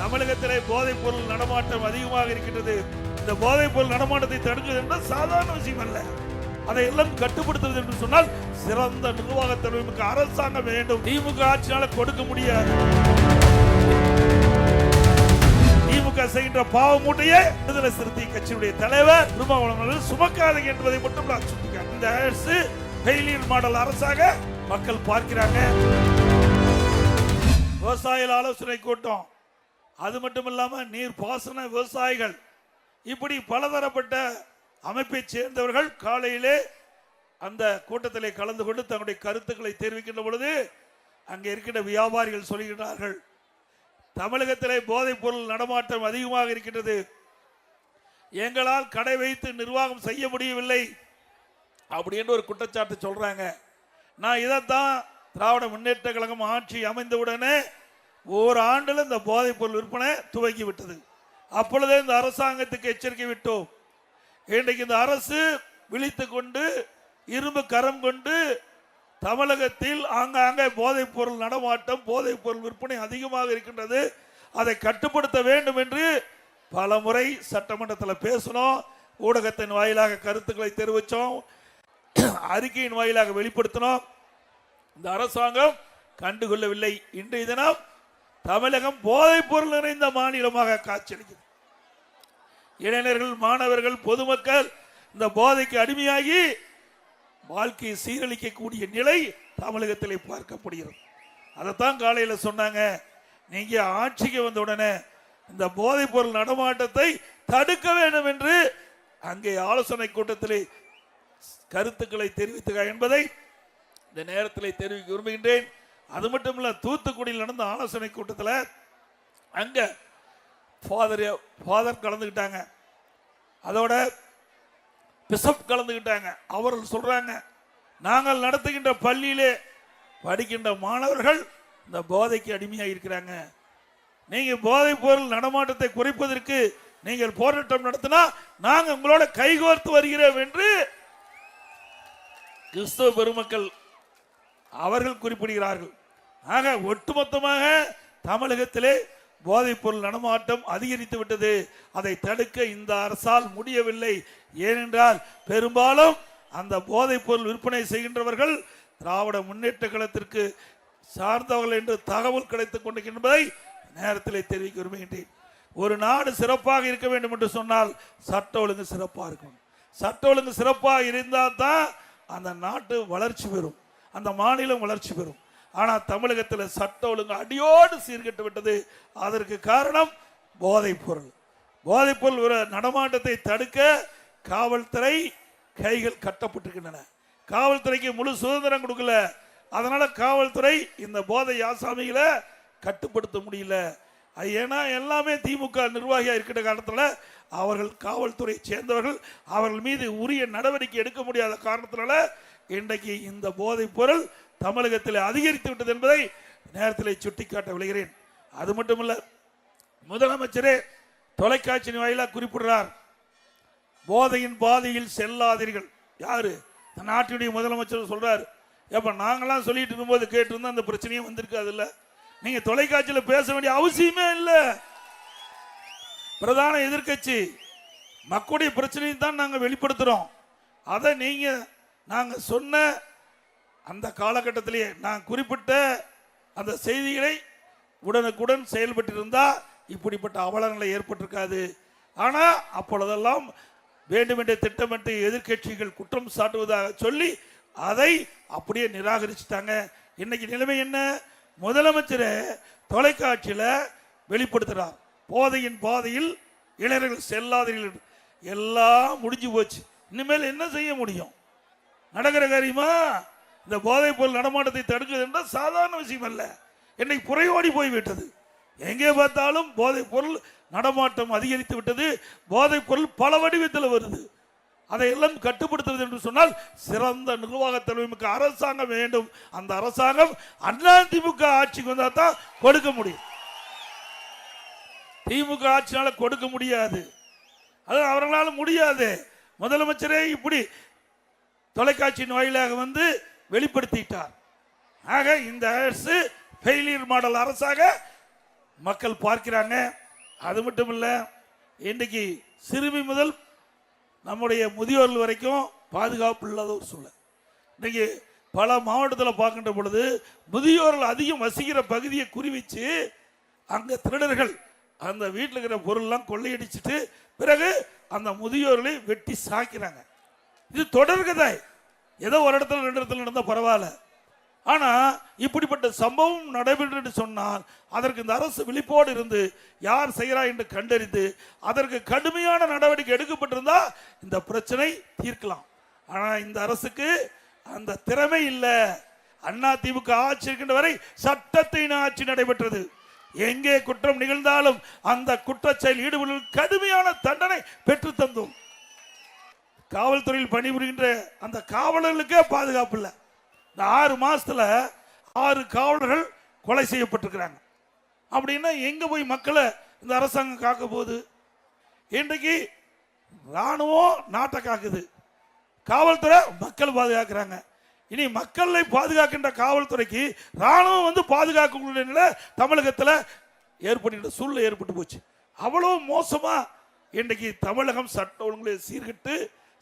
தமிழகத்திலே போதைப் பொருள் நடமாட்டம் அதிகமாக இருக்கின்றது. இந்த போதைப் பொருள் நடமாட்டத்தை தடுக்குது என்றால் சாதாரண விஷயம் அல்ல. அதை எல்லாம் கட்டுப்படுத்துவது என்று சொன்னால் சிறந்த நிர்வாக தலைமைக்கு அரசாங்கம் வேண்டும். திமுக ஆட்சியால கொடுக்க முடியாது. திமுக செய்கின்ற பாவ மூட்டையே விடுதலை சிறுத்தை கட்சியுடைய தலைவர் திருமாவளவர்கள் சுமக்காதீங்க என்பதை மட்டும் நான் சொல்லிக்கிறேன் இந்த அரசு ஃபெயிலியர் மாடல் அரசாக மக்கள் பார்க்கிறாங்க. விவசாயிகள் ஆலோசனை கூட்டம். அது மட்டும் இல்லாமல் நீர் பாசன விவசாயிகள். இப்படி பலதரப்பட்ட அமைப்பைச் சேர்ந்தவர்கள் காலையிலே அந்த கூட்டத்திலே கலந்து கொண்டு தங்களுடைய கருத்துக்களை தெரிவிக்கின்ற பொழுது அங்கே இருக்கின்ற வியாபாரிகள் சொல்கிறார்கள் தமிழகத்திலே போதைப் பொருள் நடமாட்டம் அதிகமாக இருக்கின்றது. எங்களால் கடை வைத்து நிர்வாகம் செய்ய முடியவில்லை அப்படின்னு ஒரு குற்றச்சாட்டு சொல்றாங்க. நான் இதைத்தான் திராவிட முன்னேற்ற கழகம் ஆட்சி அமைந்தவுடனே ஒரு ஆண்டுல இந்த போதைப் பொருள் விற்பனை துவங்கி விட்டது. அப்பொழுதே இந்த அரசாங்கத்துக்கு எச்சரிக்கை விட்டோம். இன்றைக்கு இந்த அரசு விழித்து கொண்டு இரும்பு கரம் கொண்டு தமிழகத்தில் ஆங்காங்கே போதைப் பொருள் நடமாட்டம் போதைப் பொருள் விற்பனை அதிகமாக இருக்கின்றது. அதை கட்டுப்படுத்த வேண்டும் என்று பல முறை சட்டமன்றத்தில் பேசினோம். ஊடகத்தின் வாயிலாக கருத்துக்களை தெரிவித்தோம் அறிக்கையின் வாயிலாக வெளிப்படுத்தினோம். இந்த அரசாங்கம் கண்டுகொள்ளவில்லை. இன்றைய தினம் தமிழகம் போதைப் பொருள் நிறைந்த மாநிலமாக காட்சியளிக்கிறது. இளைஞர்கள் மாணவர்கள் பொதுமக்கள் இந்த போதைக்கு அடிமையாகி வாழ்க்கையை சீரழிக்கக்கூடிய நிலை தமிழகத்திலே பார்க்கப்படுகிறது. அதைத்தான் காலையில் சொன்னாங்க. நீங்க ஆட்சிக்கு வந்த உடனே இந்த போதைப் பொருள் நடமாட்டத்தை தடுக்க வேண்டும் என்று அங்கே ஆலோசனை கூட்டத்தில் கருத்துக்களை தெரிவித்துக என்பதை இந்த நேரத்தில் தெரிவிக்க விரும்புகின்றேன். அது மட்டும் இல்ல தூத்துக்குடியில் நடந்த ஆலோசனை கூட்டத்தில் அங்க ஃபாதர் ஃபாதர் கலந்துக்கிட்டாங்க அதோட பிசப் கலந்துக்கிட்டாங்க அவர்கள் சொல்றாங்க நாங்கள் நடத்துகின்ற பள்ளியிலே படிக்கின்ற மாணவர்கள் இந்த போதைக்கு அடிமையாக இருக்கிறாங்க. நீங்க போதைப் பொருள் நடமாட்டத்தை குறைப்பதற்கு நீங்கள் போராட்டம் நடத்தினா நாங்கள் உங்களோட கைகோர்த்து வருகிறோம் என்று கிறிஸ்தவ பெருமக்கள் அவர்கள் குறிப்பிடுகிறார்கள். ஆக ஒட்டுமொத்தமாக தமிழகத்திலே போதைப் பொருள் நடமாட்டம் அதிகரித்து விட்டது. அதை தடுக்க இந்த அரசால் முடியவில்லை. ஏனென்றால் பெரும்பாலும் அந்த போதைப் பொருள் விற்பனை செய்கின்றவர்கள் திராவிட முன்னேற்ற கழகத்திற்கு சார்ந்தவர்கள் என்று தகவல் கிடைத்துக் கொண்டிருக்கின்றதை நேரத்தில் தெரிவிக்க விரும்புகின்றேன். ஒரு நாடு சிறப்பாக இருக்க வேண்டும் என்று சொன்னால் சட்ட ஒழுங்கு சிறப்பாக இருக்கும் சட்ட ஒழுங்கு சிறப்பாக இருந்தால் தான் அந்த நாட்டு வளர்ச்சி பெறும். அந்த மாநிலம் வளர்ச்சி பெறும். ஆனால் தமிழகத்தில் சட்ட ஒழுங்கு அடியோடு சீர்கெட்டு விட்டது. அதற்கு காரணம் போதைப் பொருள் போதைப் பொருள் ஒரு நடமாட்டத்தை தடுக்க காவல்துறை கைகள் கட்டப்பட்டிருக்கின்றன. காவல்துறைக்கு முழு சுதந்திரம் கொடுக்கல. அதனால காவல்துறை இந்த போதை ஆசாமிகளை கட்டுப்படுத்த முடியல. ஏன்னா எல்லாமே திமுக நிர்வாகியா இருக்கிற காலத்தில் அவர்கள் காவல்துறை சேர்ந்தவர்கள் அவர்கள் மீது உரிய நடவடிக்கை எடுக்க முடியாத காரணத்தினால இன்றைக்கு இந்த போதைப் பொருள் தமிழகத்தில் அதிகரித்து விட்டது என்பதை நேரத்தில் சுட்டிக்காட்ட விளைகிறேன் அது மட்டுமல்ல முதலமைச்சரே தொலைக்காட்சி வாயிலாக குறிப்பிடுறார் போதையின் பாதையில் செல்லாதீர்கள். யாரு? இந்த நாட்டினுடைய முதலமைச்சர் சொல்றாரு. எப்ப நாங்களாம் சொல்லிட்டு இருக்கும்போது கேட்டு அந்த பிரச்சனையும் வந்திருக்காது இல்ல நீங்க தொலைக்காட்சியில் பேச வேண்டிய அவசியமே இல்லை. பிரதான எதிர்க்கட்சி மக்களுடைய பிரச்சனையை தான் நாங்கள் வெளிப்படுத்துறோம். அதை நீங்க நாங்கள் சொன்ன அந்த காலகட்டத்திலேயே நான் குறிப்பிட்ட அந்த செய்திகளை உடனுக்குடன் செயல்பட்டிருந்தால் இப்படிப்பட்ட அவலநிலை ஏற்பட்டிருக்காது. ஆனால் அப்பொழுதெல்லாம் வேண்டுமென்றே திட்டமிட்டு எதிர்க்கட்சிகள் குற்றம் சாட்டுவதாக சொல்லி அதை அப்படியே நிராகரிச்சுட்டாங்க. இன்னைக்கு நிலைமை என்ன? முதலமைச்சரை தொலைக்காட்சியில் வெளிப்படுத்துகிறார் போதையின் பாதையில் இளைஞர்கள் செல்லாதீர்கள். எல்லாம் முடிஞ்சு போச்சு. இனிமேல் என்ன செய்ய முடியும்? நடக்கிற காரியமா? இந்த போதைப் பொருள் நடமாட்டத்தை தடுக்கிறது என்றால் சாதாரண விஷயம் அல்ல. இன்னைக்கு புறையோடி போய்விட்டது. எங்கே பார்த்தாலும் போதைப் பொருள் நடமாட்டம் அதிகரித்து விட்டது. போதைப் பொருள் பல வடிவத்தில் வருது. அதையெல்லாம் கட்டுப்படுத்துவது என்று சொன்னால் சிறந்த நிர்வாக தலைமைக்கு அரசாங்கம் வேண்டும். அந்த அரசாங்கம் அதிமுக ஆட்சிக்கு வந்தால் தான் கொடுக்க முடியும். திமுக ஆட்சினால கொடுக்க முடியாது. அது அவர்களால் முடியாது. முதலமைச்சரே இப்படி தொலைக்காட்சியின் வாயிலாக வந்து வெளிப்படுத்திட்டார். ஆக இந்த அரசு ஃபெயிலியர் மாடல் அரசாக மக்கள் பார்க்கிறாங்க. அது மட்டும் இல்லை இன்றைக்கு சிறுமி முதல் நம்முடைய முதியோர்கள் வரைக்கும் பாதுகாப்பு இல்லாத ஒரு சூழல். இன்னைக்கு பல மாவட்டத்தில் பார்க்கின்ற பொழுது முதியோர்கள் அதிகம் வசிக்கிற பகுதியை குறிவிச்சு அங்கே திருடர்கள் அந்த வீட்டில் இருக்கிற பொருள்லாம் கொள்ளையடிச்சிட்டு பிறகு அந்த முதியோர்களை வெட்டி சாக்கிறாங்க இது தொடர்கதாய் ஏதோ ஒரு இடத்துல ரெண்டு இடத்துல நடந்தால் பரவாயில்ல. ஆனால் இப்படிப்பட்ட சம்பவம் நடைபெற்று என்று சொன்னால் அதற்கு இந்த அரசு விழிப்போடு இருந்து யார் செய்கிறா என்று கண்டறிந்து அதற்கு கடுமையான நடவடிக்கை எடுக்கப்பட்டிருந்தால் இந்த பிரச்சனை தீர்க்கலாம். ஆனால் இந்த அரசுக்கு அந்த திறமை இல்லை. அண்ணா திமுக ஆட்சி இருக்கின்ற வரை சட்டத்தின் ஆட்சி நடைபெற்றது. எங்கே குற்றம் நிகழ்ந்தாலும் அந்த குற்றச்செயல் ஈடுபடுவதில் கடுமையான தண்டனை பெற்று தந்தோம். காவல்துறையில் பணிபுரிகின்ற அந்த காவலர்களுக்கே பாதுகாப்பு இல்லை. இந்த ஆறு மாசத்துல ஆறு காவலர்கள் கொலை செய்யப்பட்டிருக்கிறாங்க. அப்படின்னா எங்க போய் மக்களை இந்த அரசாங்கம் காக்க போகுது? இன்றைக்கு ராணுவம் நாட்டை காக்குது. காவல்துறை மக்கள் பாதுகாக்கிறாங்க. இனி மக்களை பாதுகாக்கின்ற காவல்துறைக்கு ராணுவம் வந்து பாதுகாக்கக்கூடிய நிலை தமிழகத்தில் ஏற்படுகின்ற சூழ்நிலை ஏற்பட்டு போச்சு. அவ்வளோ மோசமாக இன்றைக்கு தமிழகம் சட்ட ஒழுங்குகளை சீர்கிட்டு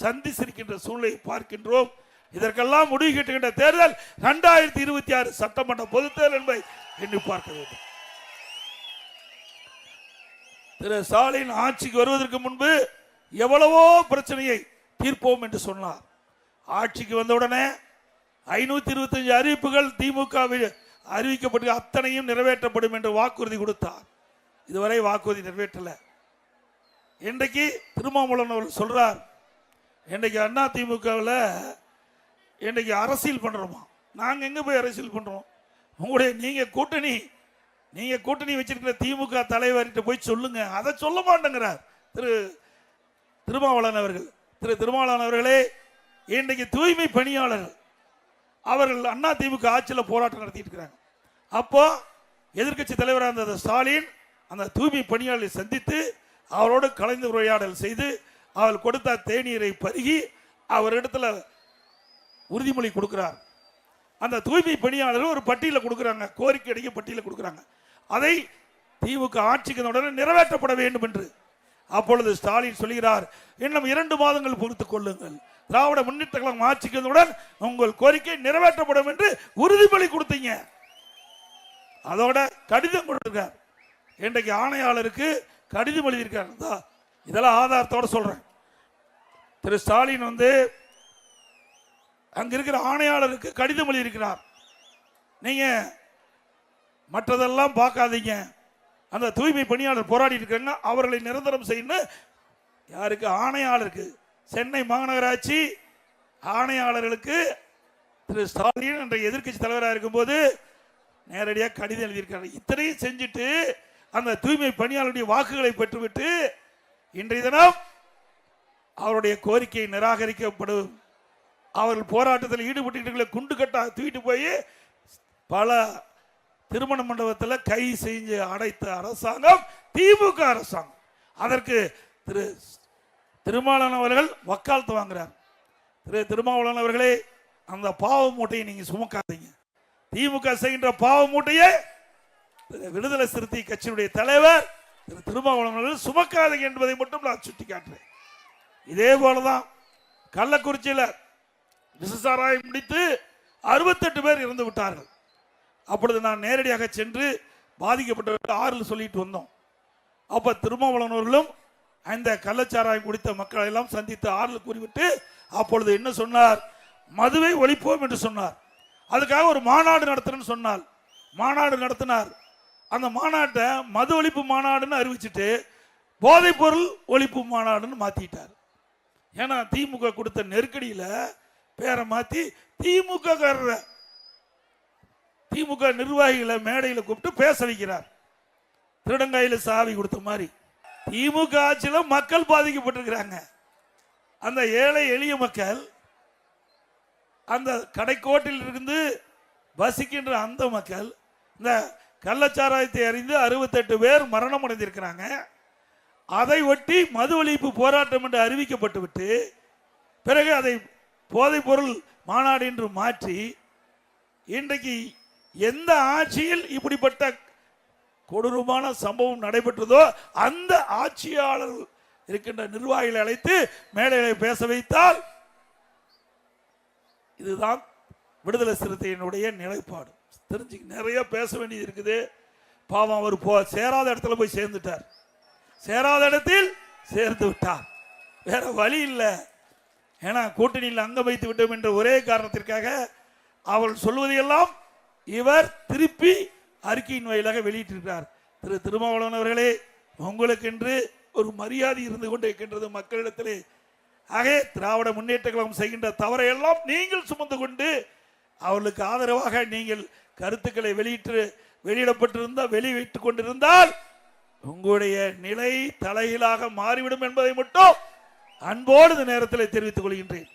சந்திச்சிருக்கின்ற சூழ்நிலை பார்க்கின்றோம். இதற்கெல்லாம் முடிவு கட்டுகின்ற தேர்தல் இரண்டாயிரத்தி இருபத்தி ஆறு சட்டமன்ற பொதுத் தேர்தல் என்பதை எண்ணி பார்க்க வேண்டும். திரு ஸ்டாலின் ஆட்சிக்கு வருவதற்கு முன்பு எவ்வளவோ பிரச்சனையை தீர்ப்போம் என்று சொன்னார். ஆட்சிக்கு வந்தவுடனே ஐநூத்தி இருபத்தஞ்சு அறிவிப்புகள் திமுகவில் அறிவிக்கப்பட்டு அத்தனையும் நிறைவேற்றப்படும் என்று வாக்குறுதி கொடுத்தார். இதுவரை வாக்குறுதி நிறைவேற்றல. இன்றைக்கு திருமாவளவன் அவர்கள் சொல்றார் இன்றைக்கு அண்ணா திமுகவில் இன்றைக்கு அரசியல் பண்ணுறோமா நாங்கள் எங்கே போய் அரசியல் பண்ணுறோம் உங்களுடைய நீங்கள் கூட்டணி நீங்கள் கூட்டணி வச்சிருக்கிற திமுக தலைவர்கிட்ட போய் சொல்லுங்கள் அதை சொல்ல மாட்டேங்கிறார் திரு திருமாவளவன் அவர்கள். திரு திருமாவளவன் அவர்களே இன்றைக்கு தூய்மை பணியாளர்கள் அவர்கள் அண்ணா திமுக ஆட்சியில் போராட்டம் நடத்திட்டு இருக்கிறாங்க. அப்போ எதிர்க்கட்சி தலைவராக இருந்த ஸ்டாலின் அந்த தூய்மை பணியாளரை சந்தித்து அவரோடு கலந்து உரையாடல் செய்து அவள் கொடுத்த தேநீரை பருகி அவரிடத்துல உறுதிமொழி கொடுக்கிறார். அந்த தூய்மை பணியாளர்கள் ஒரு பட்டியலை கொடுக்குறாங்க. கோரிக்கை அடிக்க பட்டியலை கொடுக்குறாங்க. அதை திமுக ஆட்சிக்கு உடனே நிறைவேற்றப்பட வேண்டும் என்று. அப்பொழுது ஸ்டாலின் சொல்கிறார் இன்னும் இரண்டு மாதங்கள் பொறுத்துக் கொள்ளுங்கள். திராவிட முன்னேற்ற கழகம் ஆட்சிக்கு வந்தவுடன் உங்கள் கோரிக்கை நிறைவேற்றப்படும் என்று உறுதிமொழி கொடுத்தீங்க. அதோட கடிதம் கொடுத்திருக்கார். இன்றைக்கு ஆணையாளருக்கு கடிதம் எழுதியிருக்கார். இந்தா, இதெல்லாம் ஆதாரத்தோட சொல்கிறேன் திரு ஸ்டாலின் வந்து அங்கே இருக்கிற ஆணையாளருக்கு கடிதம் எழுதியிருக்கிறார். நீங்கள் மற்றதெல்லாம் பார்க்காதீங்க. அந்த தூய்மை பணியாளர் போராடி இருக்காங்க அவர்களை நிரந்தரம் செய்யணும் யாருக்கு? ஆணையாளருக்கு. சென்னை மாநகராட்சி ஆணையாளர்களுக்கு திரு ஸ்டாலின் என்ற எதிர்க்கட்சி தலைவராக இருக்கும்போது நேரடியாக கடிதம் எழுதியிருக்காரு இத்தனையும் செஞ்சுட்டு அந்த தூய்மை பணியாளருடைய வாக்குகளை பெற்றுவிட்டு இன்றைய தினம் அவருடைய கோரிக்கை நிராகரிக்கப்படும். அவர்கள் போராட்டத்தில் ஈடுபட்டு குண்டு கட்டா தூக்கிட்டு போய் பல திருமண மண்டபத்தில் கை செஞ்சு அடைத்த அரசாங்கம் திமுக அரசாங்கம். அதற்கு திரு திருமாவளவன் அவர்கள் வக்காலத்து வாங்குறார். திரு திருமாவளவன் அவர்களே அந்த பாவ மூட்டையை நீங்கள் சுமக்காதீங்க. திமுக செய்கின்ற பாவ மூட்டையை விடுதலை சிறுத்தை கட்சியினுடைய தலைவர் திரு திருமாவளவன் சுமக்காதீங்க என்பதை மட்டும் நான் சுட்டி காட்டுறேன் இதே போலதான் கள்ளக்குறிச்சியில் விசசாராயம் முடித்து அறுபத்தெட்டு பேர் இறந்து விட்டார்கள். அப்பொழுது நான் நேரடியாக சென்று பாதிக்கப்பட்டவர்கள் ஆறில் சொல்லிட்டு வந்தோம். அப்போ திருமாவளவனவர்களும் அந்த கள்ளச்சாராயம் குடித்த மக்களை எல்லாம் சந்தித்து ஆறில் கூறிவிட்டு அப்பொழுது என்ன சொன்னார்? மதுவை ஒழிப்போம் என்று சொன்னார். அதுக்காக ஒரு மாநாடு நடத்தணும்னு சொன்னால் மாநாடு நடத்தினார். அந்த மாநாட்டை மது ஒழிப்பு மாநாடுன்னு அறிவிச்சிட்டு போதைப்பொருள் ஒழிப்பு மாநாடுன்னு மாற்றிட்டார் ஏன்னா திமுக கொடுத்த நெருக்கடியில் பேரை மாற்றி திமுக காரரை திமுக நிர்வாகிகளை மேடையில் கூப்பிட்டு பேச வைக்கிறார். திருடங்காயில் சாவி கொடுத்த மாதிரி. திமுக ஆட்சியில் மக்கள் பாதிக்கப்பட்டிருக்கிறாங்க. அந்த ஏழை எளிய மக்கள் அந்த கடைக்கோட்டில் இருந்து வசிக்கின்ற அந்த மக்கள் இந்த கள்ளச்சாராயத்தை அறிந்து அறுபத்தெட்டு பேர் மரணம் அடைந்திருக்கிறாங்க. அதை ஒட்டி மது ஒழிப்பு போராட்டம் என்று அறிவிக்கப்பட்டுவிட்டு பிறகு அதை போதைப்பொருள் மாநாடு என்று மாற்றி இன்றைக்கு எந்த ஆட்சியில் இப்படிப்பட்ட கொடூரமான சம்பவம் நடைபெற்றதோ அந்த ஆட்சியாளர் இருக்கின்ற நிர்வாகிகளை அழைத்து மேடைகளை பேச வைத்தால் இதுதான் விடுதலை சிறுத்தையினுடைய நிலைப்பாடு. தெரிஞ்சு நிறைய பேச வேண்டியது இருக்குது. பாவம் அவர் போ சேராத இடத்துல போய் சேர்ந்துட்டார். சேராத இடத்தில் சேர்ந்து விட்டார். வேற வழி இல்லை. ஏன்னா கூட்டணியில் அங்கம் வைத்து விட்டோம் என்ற ஒரே காரணத்திற்காக அவள் சொல்வதையெல்லாம் இவர் திருப்பி அறிக்கையின் வாயிலாக வெளியிட்டிருக்கிறார். திரு திருமாவளவன் அவர்களே உங்களுக்கென்று ஒரு மரியாதை இருந்து கொண்டு இருக்கின்றது மக்களிடத்திலே. ஆகவே திராவிட முன்னேற்ற கழகம் செய்கின்ற தவறையெல்லாம் நீங்கள் சுமந்து கொண்டு அவர்களுக்கு ஆதரவாக நீங்கள் கருத்துக்களை வெளியிட்டு வெளியிடப்பட்டிருந்தால் வெளியிட்டு கொண்டிருந்தால் உங்களுடைய நிலை தலைகீழாக மாறிவிடும் என்பதை மட்டும் அன்போடு இந்த நேரத்தில் தெரிவித்துக் கொள்கின்றேன்.